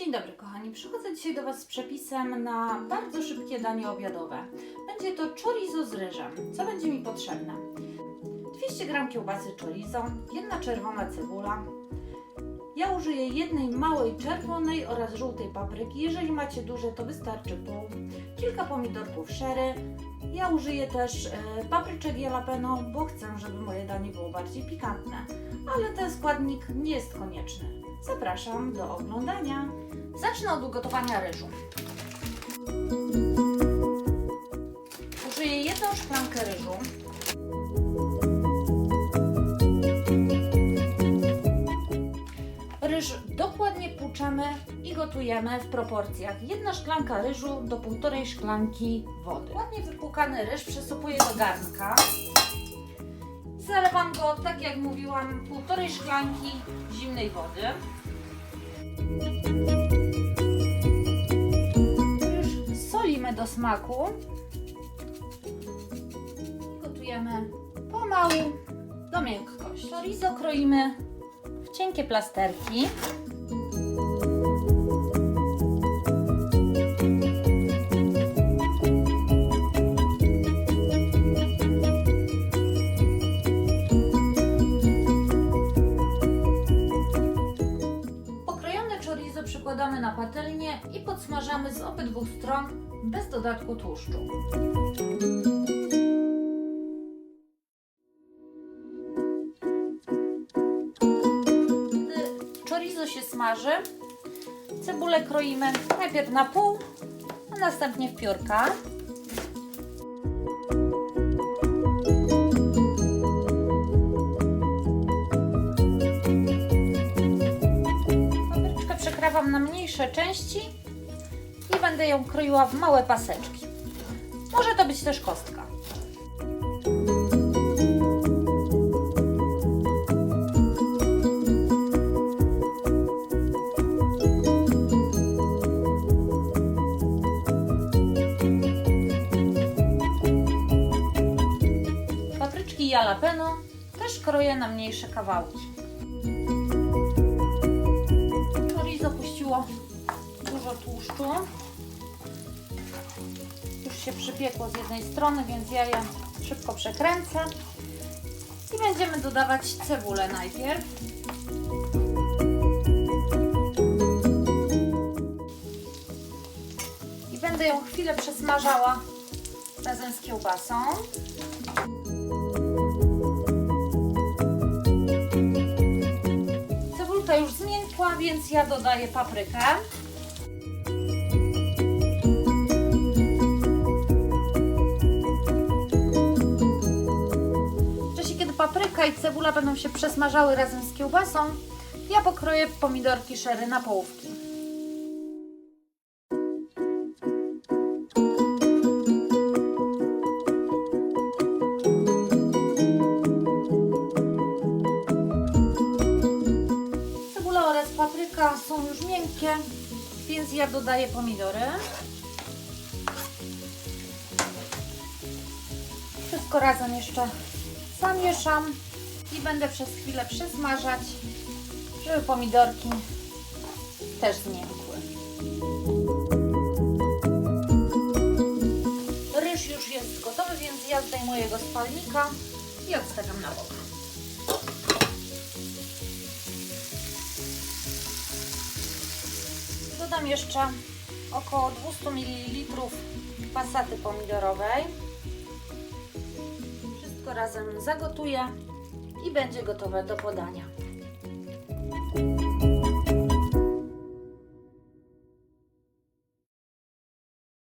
Dzień dobry kochani, przychodzę dzisiaj do Was z przepisem na bardzo szybkie danie obiadowe. Będzie to chorizo z ryżem. Co będzie mi potrzebne? 200 g kiełbasy chorizo, jedna czerwona cebula. Ja użyję jednej małej czerwonej oraz żółtej papryki. Jeżeli macie duże, to wystarczy pół. Kilka pomidorków sherry. Ja użyję też e, papryczek jalapeno, bo chcę, żeby moje danie było bardziej pikantne. Ale ten składnik nie jest konieczny. Zapraszam do oglądania. Zacznę od ugotowania ryżu. Użyję jedną szklankę ryżu. I gotujemy w proporcjach. Jedna szklanka ryżu do półtorej szklanki wody. Ładnie wypłukany ryż przesypuję do garnka. Zalewam go, tak jak mówiłam, półtorej szklanki zimnej wody. Już solimy do smaku. Gotujemy pomału do miękkości. Chorizo kroimy w cienkie plasterki. Przykładamy na patelnię i podsmażamy z obydwu stron bez dodatku tłuszczu. Gdy chorizo się smaży, cebulę kroimy najpierw na pół, a następnie w piórka. Mniejsze części i będę ją kroiła w małe paseczki. Może to być też kostka. Papryczki jalapeno też kroję na mniejsze kawałki. Chorizo puściło dużo tłuszczu. Już się przypiekło z jednej strony, więc ja je szybko przekręcę. I będziemy dodawać cebulę najpierw. I będę ją chwilę przesmażała razem z kiełbasą. Cebulka już zmiękła, więc ja dodaję paprykę. Papryka i cebula będą się przesmażały razem z kiełbasą, ja pokroję pomidorki szery na połówki. Cebula oraz papryka są już miękkie, więc ja dodaję pomidory. Wszystko razem jeszcze zamieszam i będę przez chwilę przesmażać, żeby pomidorki też zmiękły. Ryż już jest gotowy, więc ja zdejmuję go z palnika i odstawiam na bok. Dodam jeszcze około 200 ml pasaty pomidorowej. Wszystko razem zagotuję i będzie gotowe do podania.